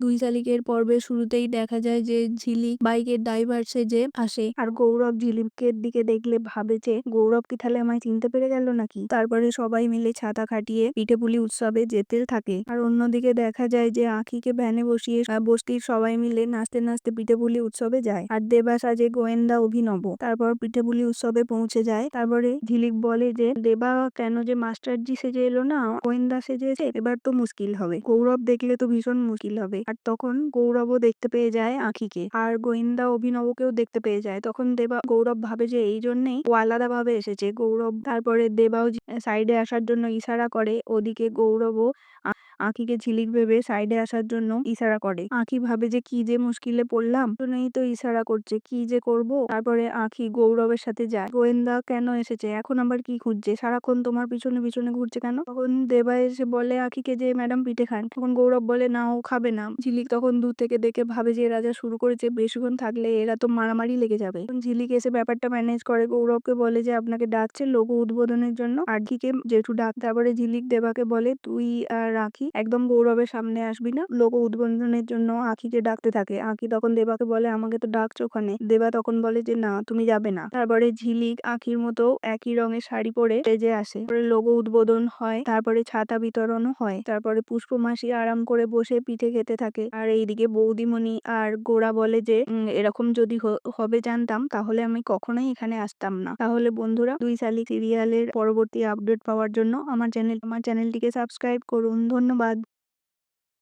দুই শালিকের পর্বের শুরুতেই দেখা যায় যে ঝিলিক বাইকের ড্রাইভার সেজে আসে। আর গৌরব ঝিলিকের দিকে দেখলে ভাবে যে, গৌরব কি তাহলে আমায় চিনতে পেরে গেল নাকি? তারপরে সবাই মিলে ছাতা খাটিয়ে পিঠেপুলি উৎসবে যেতে থাকে। আর অন্যদিকে দেখা যায় যে আখিকে ভ্যানে বসিয়ে বস্তির সবাই মিলে নাচতে নাচতে পিঠেপুলি উৎসবে যায়। আর দেবা সাজে গোয়েন্দা অভিনব, তারপর পিঠেপুলি উৎসবে পৌঁছে যায়। তারপরে ঝিলিক বলে যে, দেবা কেন যে মাস্টারজি সেজে এলো না? গোয়েন্দা সেজে এবার তো মুশকিল হবে। গৌরব দেখলে তো ভীষণ মুশকিল হবে। আর তখন গৌরবও দেখতে পেয়ে যায় আঁখিকে। আর গোয়েন্দা অভিনবকেও দেখতে পেয়ে যায়। তখন দেবা, গৌরব ভাবে যে এই জন্যেই ও আলাদা ভাবে এসেছে। গৌরব তারপরে দেবাও সাইডে আসার জন্য ইশারা করে। ওদিকে গৌরবও আ- আঁখিকে ঝিলিক ভেবে সাইডে আসার জন্য ইশারা করে। আঁখি ভাবে যে কি যে মুশকিলে পড়লাম নেই তো ইশারা করছে, কি যে করব? তারপরে আঁখি গৌরবের সাথে যায়। গোয়েন্দা কেন এসেছে? এখন আবার কি খুঁজছে? সারাক্ষণ তোমার পিছনে পিছনে ঘুরছে কেন? তখন দেবা এসে বলে আঁখিকে যে ম্যাডাম পিঠে খান। তখন গৌরব বলে, না, ও খাবে না। ঝিলিক তখন দূর থেকে দেখে ভাবে যে রাজা শুরু করেছে, বেশিক্ষণ থাকলে এরা তো মারামারি লেগে যাবে। ঝিলিক এসে ব্যাপারটা ম্যানেজ করে, গৌরবকে বলে যে, আপনাকে ডাকছে লোগো উদ্বোধনের জন্য। আর্থিকে জেঠু ডাক, তারপরে ঝিলিক দেবাকে বলে, তুই আর রাখি একদম গৌরবের সামনে আসবি না। লোগো উদ্বোধনের জন্য আঁখিকে ডাকতে থাকে। আঁখি তখন দেবাকে বলে, আমাকে তো ডাকছো ওখানে। দেবা তখন বলে যে, না, তুমি যাবে না। তারপরে ঝিলিক আঁখির মতো একই রঙের শাড়ি পরে স্টেজে আসে। লোগো উদ্বোধন হয়, তারপরে ছাতা বিতরণও হয়। তারপরে পুষ্পমাসি আরাম করে বসে পিঠে খেতে থাকে। আর এইদিকে বৌদিমণি আর গোড়া বলে যে "উম, এরকম যদি হবে জানতাম তাহলে আমি কখনোই এখানে আসতাম না। তাহলে বন্ধুরা দুই শালিক সিরিয়ালের পরবর্তী আপডেট পাওয়ার জন্য আমার চ্যানেল আমার চ্যানেলটিকে সাবস্ক্রাইব করুন। ধন্যবাদ।